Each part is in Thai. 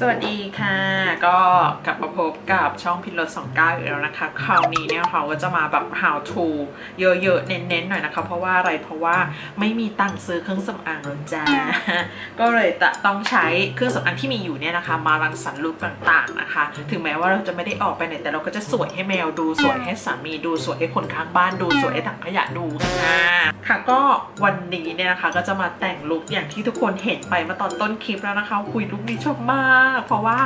สวัสดีค่ะ ก็กลับมาพบกับช่องพิลดสองเก้าอีกแล้วนะคะ คราวนี้เนี่ยเขาก็จะมาแบบ how to เยอะๆ เน้นๆ หน่อยนะคะ เพราะว่าอะไรเพราะว่าไม่มีตังค์ซื้อเครื่องสำอางแล้วจ้า ก็เลยจะต้องใช้เครื่องสำอางที่มีอยู่เนี่ยนะคะ มารังสรรค์ลุคต่างๆนะคะ ถึงแม้ว่าเราจะไม่ได้ออกไปไหนแต่เราก็จะสวยให้แมวดูสวยให้สามีดูสวยให้คนข้างบ้านดูสวยให้ถังขยะดูค่ะค่ะก็วันนี้เนี่ยนะคะก็จะมาแต่งลุคอย่างที่ทุกคนเห็นไปมาตอนต้นคลิปแล้วนะคะคุยลุคนี้ชอบมากเพราะว่า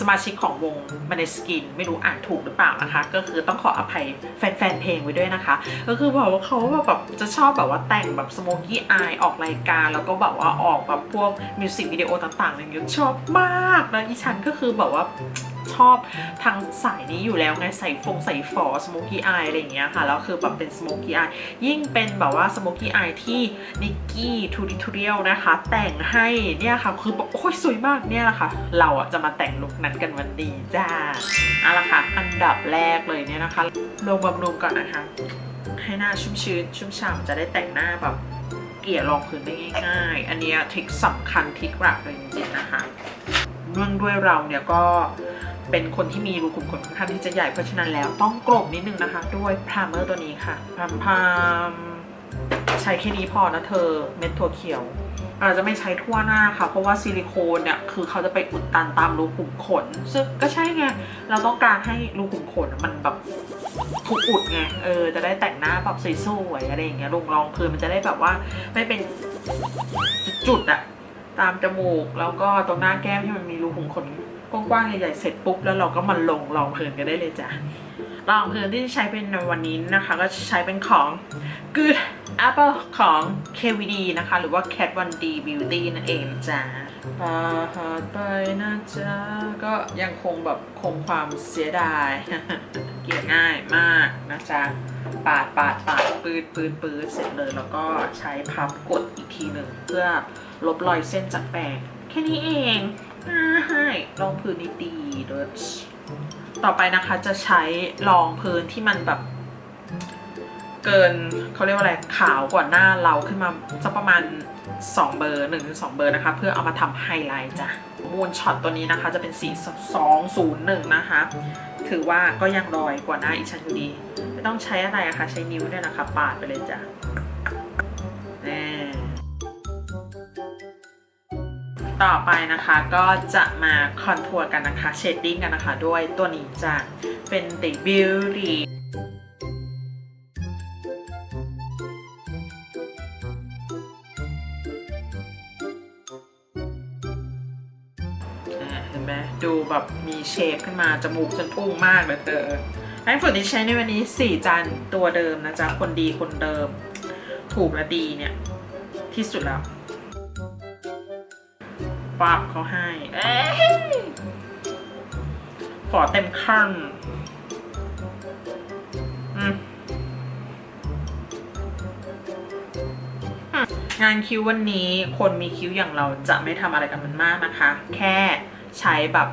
สมาชิกของวงมาในสกินไม่รู้อ่านถูกหรือเปล่านะคะ ก็คือต้องขออภัยแฟนๆเพลงไว้ด้วยนะคะ ก็คือบอกว่าเขาแบบจะชอบแบบว่าแต่งแบบสโมกี้อายออกรายการ แล้วก็แบบว่าออกแบบพวกมิวสิกวิดีโอต่างๆอะไรอย่างเงี้ยชอบมาก แล้วอีฉันก็คือแบบว่า ชอบทางสายนี้อยู่แล้วไงใส่ฟงใส่ฝอสโมกี้อายอะไรอย่างเงี้ยค่ะแล้วคือแบบเป็นสโมกี้อายยิ่งเป็นแบบว่าสโมกี้อายที่นิกกี้ทูดิทูเรียลนะคะ แต่งให้เนี่ยค่ะคือแบบโอ้ยสวยมากเนี่ยแหละค่ะ เราอะจะมาแต่งลุคนั้นกันวันนี้จ้าเอาละค่ะ อันดับแรกเลยเนี่ยนะคะลงบำรุงก่อนนะคะให้หน้าชุ่มชื้นชุ่มฉ่ำจะได้แต่งหน้าแบบเกลี่ยรองพื้นได้ง่ายๆ อันนี้ทริคสำคัญทริคหลักเลยจริงๆนะคะเนื่องด้วยเราเนี่ยก็ เป็นคนที่มีรูขุมขนค่อนข้างที่จะใหญ่เพราะฉะนั้นแล้วต้องกลบนิดนึงนะคะ ด้วยพรามเมอร์ตัวนี้ค่ะพามพามใช้แค่นี้พอนะเธอเม็ดถั่วเขียวเราจะไม่ใช้ทั่วหน้าค่ะ เพราะว่าซิลิโคนเนี่ยคือเขาจะไปอุดตันตามรูขุมขน ซึ่งก็ใช่ไง เราต้องการให้รูขุมขนมันแบบถูกอุดไง เออ จะได้แต่งหน้าแบบสวยๆอะไรอย่างเงี้ยลงรองพื้นมันจะได้แบบว่าไม่เป็นจุดๆอะ ตามจมูกแล้วก็ตรงหน้าแก้มที่มันมีรูขุมขนกว้างๆใหญ่ๆเสร็จปุ๊บแล้วเราก็มาลงรองพื้นกันได้เลยจ้ะรองพื้นที่ใช้เป็นในวันนี้นะคะ ก็ใช้เป็นของ Good Apple ของ KVD นะคะ หรือว่า Cat 1D Beauty นั่นเองจ้ะปาหาดไปนะจ๊ะ ก็ยังคงแบบคงความเสียดาย เกลี่ยง่ายมากนะจ๊ะ ปาดปาดปาดปืดปืดปืดเสร็จเลย แล้วก็ใช้พับกดอีกทีหนึ่งเพื่อ ลบรอยเส้นจากแป้งแค่นี้เองง่ายรองพื้นนี่ดีด้วยต่อไปนะคะจะใช้รองพื้นที่มันแบบเกินเขาเรียกว่าอะไรขาวกว่าหน้าเราขึ้นมาสักประมาณ 2 เบอร์1ถึง2เบอร์นะคะ เพื่อเอามาทำไฮไลท์จ้ะมูนช็อตตัวนี้นะคะจะเป็นสี 201 นะคะ ถือว่าก็ยังรอยกว่าหน้าอีชันอยู่ดี ไม่ต้องใช้อะไรอะคะใช้นิ้วเนี่ยนะคะ ปาดไปเลยจ้ะ ต่อไปนะคะก็จะมาคอนทัวร์กันนะคะเชดดิ้งกันนะคะด้วยตัวนี้จ้ะเป็น The Beauty อ่าเห็นไหมดูแบบมีเชฟขึ้นมา จมูกฉันพุ่งมากเลยเธอแป้งฝุ่นที่ใช้ในวันนี้4จานตัวเดิมนะจ๊ะ คนดีคนเดิม ถูกและดีเนี่ย ที่สุดแล้ว ปับเขาให้เอ้ยฝอเต็มขั้นงานคิ้ววันนี้คนมีคิ้วอย่างเราจะไม่ทำอะไรกับมันมากนะคะ แค่ใช้แบบ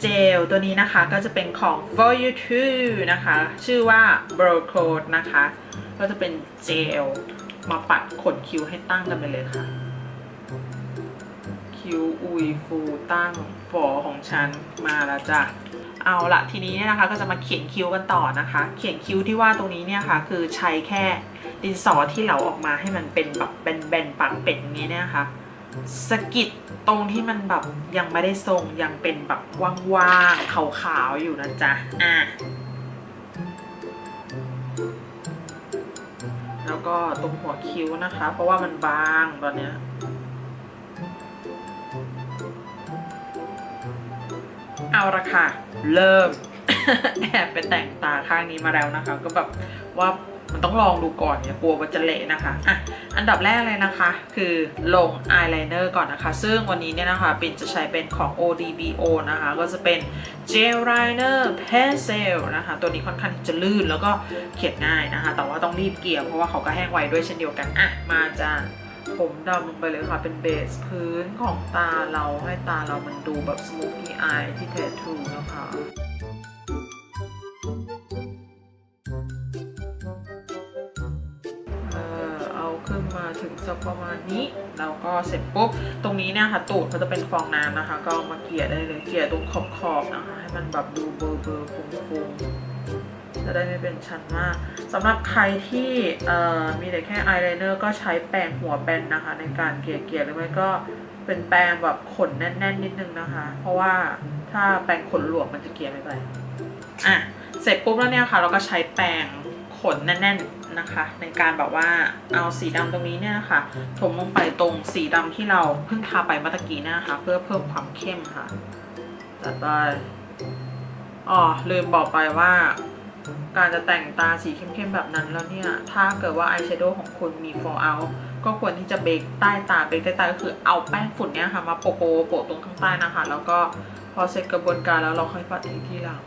เจลตัวนี้นะคะก็จะเป็นของ For You Too นะคะ ชื่อว่า Bro Code นะคะ ก็จะเป็นเจลมาปัดขนคิ้วให้ตั้งกันไปเลยค่ะ คิ้วอุยฟูตั้งฝอของฉันมาแล้วจ้ะเอาละทีนี้เนี่ยนะคะก็จะมาเขียนคิ้วกันต่อนะคะ เขียนคิ้วที่ว่าตรงนี้เนี่ยค่ะ คือใช้แค่ดินสอที่เหลาออกมาให้มันเป็นแบบแบนๆปากเป็ดอย่างนี้เนี่ยค่ะสกิดตรงที่มันแบบยังไม่ได้ทรงยังเป็นแบบว่างๆขาวๆอยู่นะจ๊ะอะแล้วก็ตรงหัวคิ้วนะคะ เพราะว่ามันบางตอนเนี้ย เอาละค่ะ เริ่ม แอบไปแต่งตาข้างนี้มาแล้วนะคะ ก็แบบว่ามันต้องลองดูก่อนเนี่ยกลัวว่าจะเละนะคะอะอันดับแรกเลยนะคะ คือลงอายไลเนอร์ก่อนนะคะ ซึ่งวันนี้เนี่ยนะคะปินจะใช้เป็นของ ODBO นะคะ ก็จะเป็น Gel Liner Pencil นะคะ ตัวนี้ค่อนข้างจะลื่นแล้วก็เขียนง่ายนะคะ แต่ว่าต้องรีบเกลี่ยเพราะว่าเขาก็แห้งไวด้วยเช่นเดียวกันอะมาจ้า ผมดำลงไปเลยค่ะ เป็นเบสพื้นของตาเราให้ตาเรามันดูแบบสมูท y อายที่แท้ทรูนะคะเออเอาขึ้นมาถึงสักประมาณนี้แล้วก็เสร็จปุ๊บ ตรงนี้เนี่ยค่ะตูดเขาจะเป็นฟองน้ำนะคะ ก็มาเกลี่ยได้เลยเกลี่ยตรงขอบๆนะคะ ให้มันแบบดูเบอร์เบอร์ๆฟุ้งๆ จะได้ไม่เป็นชั้นมากสำหรับใครที่มีแต่แค่อายไลเนอร์ก็ใช้แปรงหัวแบนนะคะ ในการเกลี่ยเกลี่ยหรือไม่ก็เป็นแปรงแบบขนแน่น ๆ นิดนึงนะคะ เพราะว่าถ้าแปรงขนหลวมมันจะเกลี่ยไม่ไปอะเสร็จปุ๊บแล้วเนี่ยค่ะ เราก็ใช้แปรงขนแน่น ๆนะคะ ในการแบบว่าเอาสีดำตรงนี้เนี่ยค่ะถมลงไปตรงสีดำที่เราเพิ่งทาไปเมื่อกี้นยนะคะ เพื่อเพิ่มความเข้มค่ะจัดไปอ๋อลืมบอกไปว่า การจะแต่งตาสีเข้มๆแบบนั้นแล้วเนี่ย ถ้าเกิดว่าอายแชโดว์ของคุณมี fall out ก็ควรที่จะเบรกใต้ตาเบรกใต้ตาก็คือเอาแป้งฝุ่นเนี่ยค่ะมาโปะโปะโปะตรงข้างใต้นะคะ แล้วก็พอเสร็จกระบวนการแล้วเราค่อยปัดอีกทีหลัง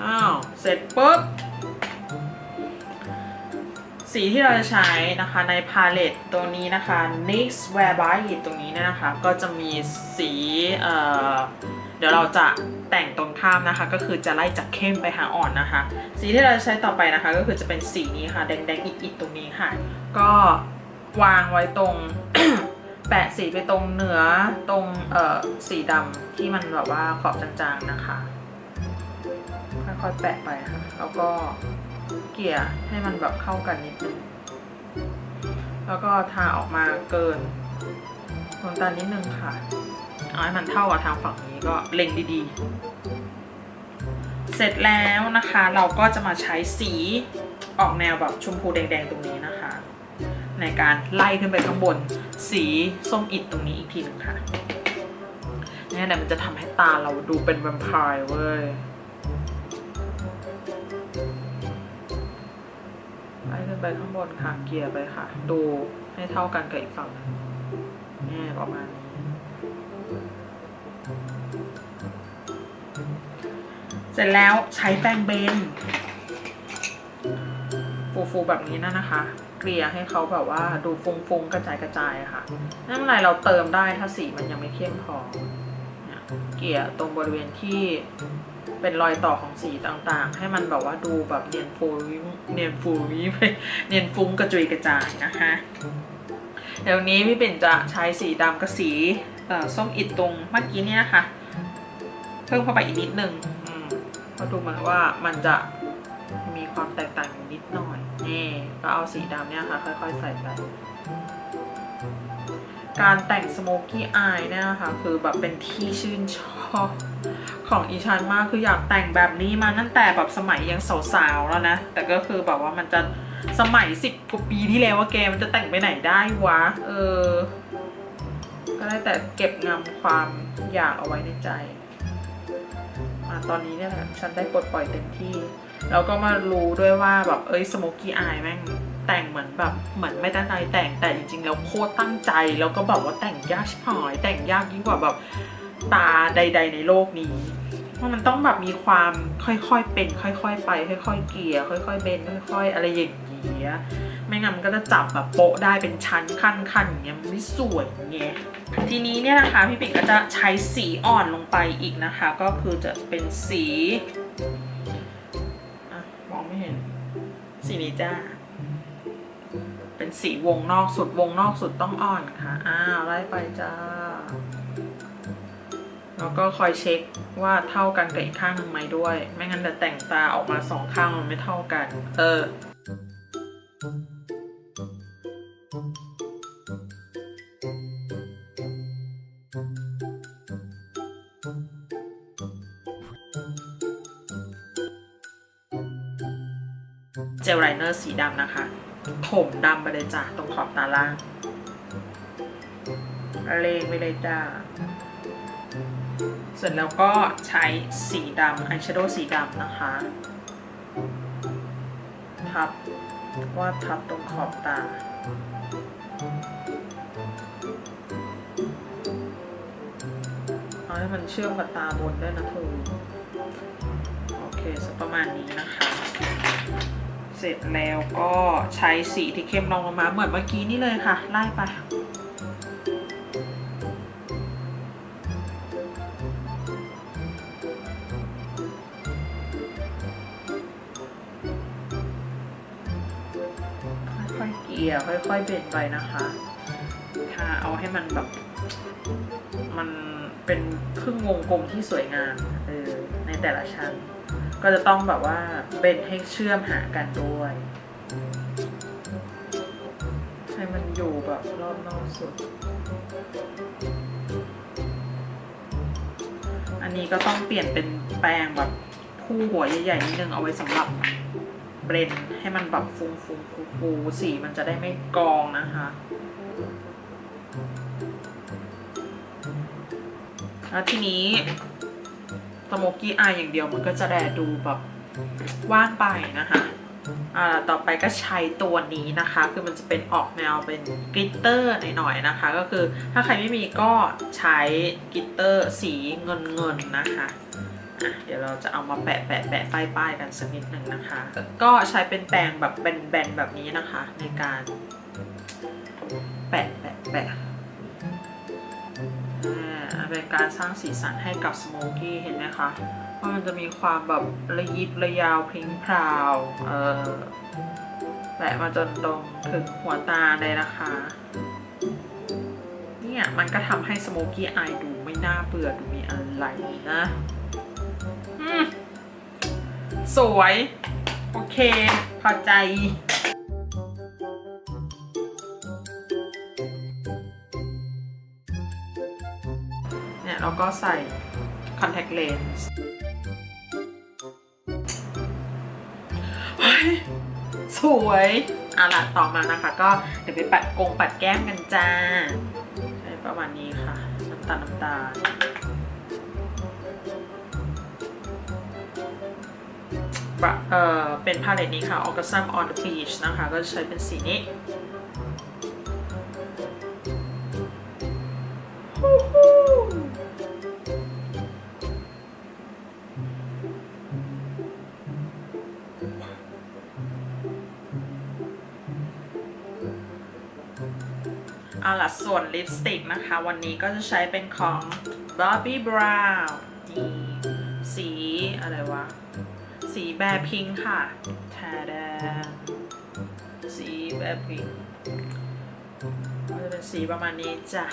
อ้าวเสร็จปุ๊บสีที่เราจะใช้นะคะในพาเลตตัวนี้นะคะ NYX Wear by ตรงนี้เนี่ยนะคะ ก็จะมีสีเอ่อ เดี๋ยวเราจะแต่งตรงข้ามนะคะ ก็คือจะไล่จากเข้มไปหาอ่อนนะคะ สีที่เราจะใช้ต่อไปนะคะ ก็คือจะเป็นสีนี้ค่ะ แดงๆอิดๆตรงนี้ค่ะ ก็วางไว้ตรงแปะสีไปตรงเนื้อตรงเอ่อสีดำที่มันแบบว่าขอบจางๆนะคะค่อยๆแปะไปค่ะ แล้วก็เกลี่ยให้มันแบบเข้ากันนิดนึงแล้วก็ทาออกมาเกินดวงตานิดนึงค่ะ เอาให้มันเท่ากับทางฝั่งนี้ ก็เล็งดีๆ เสร็จแล้วนะคะเราก็จะมาใช้สีออกแนวแบบชมพูแดงๆตรงนี้นะคะ ในการไล่ขึ้นไปข้างบนสีส้มอิดตรงนี้อีกทีหนึงค่ะเนี่ยแหละมันจะทำให้ตาเราดูเป็นแวมไพร์เว้ยไล่ขึ้นไปข้างบนค่ะเกลี่ยไปค่ะ ดูให้เท่ากันกับอีกฝั่งนึงนี่ประมาณนี้ ร็จแล้วใช้แป้งเบนฟูๆแบบนี้นะนะคะ เกลี่ยให้เขาแบบว่าดูฟุ้งๆกระจายกระจายค่ะนั่นไรเราเติมได้ถ้าสีมันยังไม่เข้มพอเกลี่ยตรงบริเวณที่เป็นรอยต่อของสีต่างๆ ให้มันแบบว่าดูแบบเนียนฟูเนียนฟูวิไปเนียนฟุ้งกระจุยกระจายนะคะเดี๋ยวนี้พี่ปิ่นจะใช้สีดำกับสีส้มอิดตรงเมื่อกี้เนี่ยนะคะ เพิ่มเข้าไปอีกนิดนึง อืมเพราดูเหมือนว่ามันจะมีความแตกต่างอยู่นิดหน่อยนี่ก็เอาสีดำเนี่ยค่ะ ค่อยๆ ใส่ไป การแต่งสโมกี้อายเนี่ยนะคะ คือแบบเป็นที่ชื่นชอบของอีชันมากคืออยากแต่งแบบนี้มาตั้งแต่แบบสมัยยังสาวๆแล้วนะ แต่ก็คือแบบว่ามันจะสมัยสิบกว่าปีที่แล้วว่าแกมันจะแต่งไปไหนได้วะ เออ ก็ได้แต่เก็บงำความอยากเอาไว้ในใจ ตอนนี้เนี่ยแหละฉันได้ปลดปล่อยเต็มที่ แล้วก็มารู้ด้วยว่าแบบเอ้ยสโมกี้อายแม่งแต่งเหมือนแบบเหมือนไม่ตั้งใจแต่งแต่จริงๆแล้วโคตรตั้งใจแล้วก็แบบว่าแต่งยากชิบหายแต่งยากยิ่งกว่าแบบตาใด ๆ ในโลกนี้เพราะมันต้องแบบมีความค่อยๆเป็น ค่อย ๆ ไป ค่อย ๆ เกลี่ยค่อย ๆ เบนค่อย ๆ อะไรอย่างเงี้ย ไม่งั้นมันก็จะจับแบบโปะได้เป็นชั้นขั้นๆอย่างเงี้ยมันไม่สวยไงทีนี้เนี่ยนะคะพี่ปิ่นก็จะใช้สีอ่อนลงไปอีกนะคะ ก็คือจะเป็นสีมองไม่เห็น สีนี้จ้าเป็นสีวงนอกสุดวงนอกสุดต้องอ่อนค่ะอ้าวไล่ไปจ้าแล้วก็คอยเช็คว่าเท่ากันกับอีกข้างหนึ่งไหมด้วย ไม่งั้นจะแต่งตาออกมาสองข้างมันไม่เท่ากัน เออ สีดำนะคะ ถมดำไปเลยจ้ะตรงขอบตาล่างเลงไปเลยจ้าเสร็จแล้วก็ใช้สีดำอายแชโดว์สีดำนะคะทับวาดทับตรงขอบตา เอาให้มันเชื่อมกับตาบนด้วยนะเธอโอเคสักประมาณนี้นะคะ เสร็จแล้วก็ใช้สีที่เข้มลงมาเหมือนเมื่อกี้นี่เลยค่ะ ไล่ไปค่อยๆเกลี่ยค่อยๆเบนไปนะคะทาเอาให้มันแบบมันเป็นครึ่งวงกลมที่สวยงามเออในแต่ละชั้น ก็จะต้องแบบว่าเบนให้เชื่อมหากันด้วย ให้มันอยู่แบบรอบนอกสุด อันนี้ก็ต้องเปลี่ยนเป็นแปรงแบบคู่หัวใหญ่ๆนิดนึงเอาไว้สำหรับเบรนให้มันแบบฟูฟูฟูฟูๆสีมันจะได้ไม่กองนะคะแล้วทีนี้ สโมกี้อายอย่างเดียวมันก็จะแดดูแบบว่างไปนะคะอ่าต่อไปก็ใช้ตัวนี้นะคะ คือมันจะเป็นออกแนวเป็นกลิตเตอร์หน่อยๆนะคะ ก็คือถ้าใครไม่มีก็ใช้กลิตเตอร์สีเงินๆนะคะอะเดี๋ยวเราจะเอามาแปะแปะแปะป้ายป้ายๆกันสักนิดหนึ่งนะคะ ก็ใช้เป็นแปรงแบบแบนๆแบบนี้นะคะ ในการแปะแปะแปะ เป็นการสร้างสีสันให้กับสโมกี้เห็นไหมคะว่ามันจะมีความแบบระยิบระยาวพริ้งพราวเออแปะมาจนตรงถึงหัวตาเลยนะคะ เนี่ยมันก็ทำให้สโมกี้อายดูไม่น่าเบื่อดูมีอะไรนะสวย โอเค พอใจ เนี่ยเราก็ใส่ contact lens สวยเอาล่ะต่อมานะคะ ก็เดี๋ยวไปปัดกงปัดแก้มกันจ้า ใช้ประมาณนี้ค่ะ น้ำตาลน้ำตาลเอ่อเป็นพาเลตนี้ค่ะ Orgasm on the Beach นะคะ ก็จะใช้เป็นสีนี้ เอาล่ะส่วนลิปสติกนะคะ วันนี้ก็จะใช้เป็นของ Bobbi Brown นี่สีอะไรวะ สีแบบพิงค์ค่ะแทดสีแบบพิงค์ก็จะเป็นสีประมาณนี้จ้ะ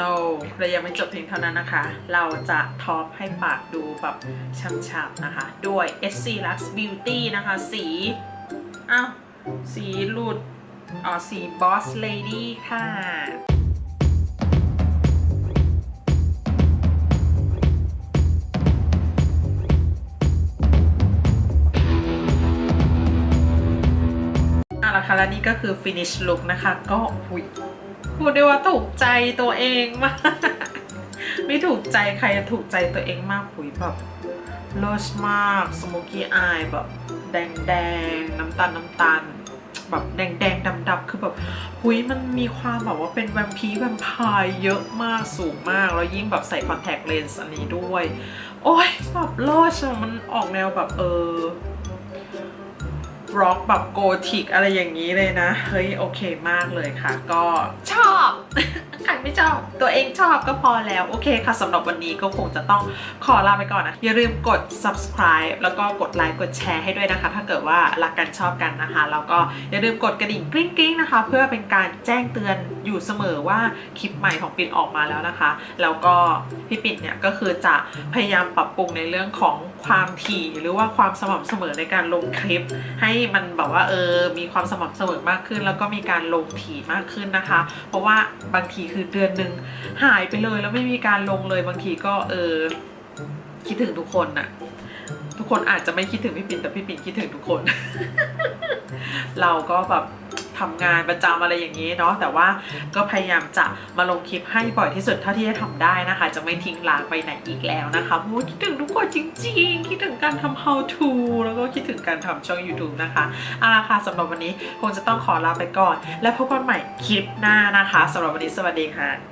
no เรายังไม่จบเพียงเท่านั้นนะคะ เราจะท็อปให้ปากดูแบบช่ำๆนะคะ ด้วย SC Lux Beauty นะคะ สี อ้าว สีหลุด อ๋อ สี Boss Lady ค่ะเอาละค่ะและนี่ก็คือ finish look นะคะ ก็หุย พูดได้ว่าถูกใจตัวเองมากไม่ถูกใจใครถูกใจตัวเองมากหุยแบบโลชมาก smoky eye แบบแดงแดงๆน้ำตาลน้ำตาลแบบแดงแดงดำดำๆคือแบบหุยมันมีความแบบว่าเป็นแวมพีแวมไพร์เยอะมากสูงมาก แล้วยิ่งแบบใส่คอนแทคเลนส์อันนี้ด้วย โอ้ยแบบโลชอะมันออกแนวแบบเออ ร็อกแบบโกธิกอะไรอย่างนี้เลยนะ เฮ้ยโอเคมากเลยค่ะ ก็ชอบ ใครไม่ชอบตัวเองชอบก็พอแล้ว โอเคค่ะสำหรับวันนี้ก็คงจะต้องขอลาไปก่อนนะอย่าลืมกด subscribe แล้วก็กดไลค์กดแชร์ให้ด้วยนะคะ ถ้าเกิดว่ารักกันชอบกันนะคะแล้วก็อย่าลืมกดกระดิ่งกริ๊งกริ๊งนะคะ เพื่อเป็นการแจ้งเตือนอยู่เสมอว่าคลิปใหม่ของปิ่นออกมาแล้วนะคะ แล้วก็พี่ปิ่นเนี่ยก็คือจะพยายามปรับปรุงในเรื่องของความถี่หรือว่าความสม่ำเสมอในการลงคลิป ให้มันแบบว่าเออมีความสม่ำเสมอมากขึ้น แล้วก็มีการลงถี่มากขึ้นนะคะ เพราะว่าบางทีคือเดือนหนึ่งหายไปเลยแล้วไม่มีการลงเลยบางทีก็เออคิดถึงทุกคนน่ะ ทุกคนอาจจะไม่คิดถึงพี่ปิ่นแต่พี่ปิ่นคิดถึงทุกคน เราก็แบบ ทำงานประจำอะไรอย่างนี้เนาะแต่ว่าก็พยายามจะมาลงคลิปให้บ่อยที่สุดเท่าที่จะทำได้นะคะ จะไม่ทิ้งลางไปไหนอีกแล้วนะคะพราะว่าคิดถึงทุกคนจริง ๆ คิดถึงการทำ how to แล้วก็คิดถึงการทำช่อง YouTube นะคะเอาละค่ะสำหรับวันนี้คงจะต้องขอลาไปก่อน และพบกันใหม่คลิปหน้านะคะสำหรับวันนี้สวัสดีค่ะ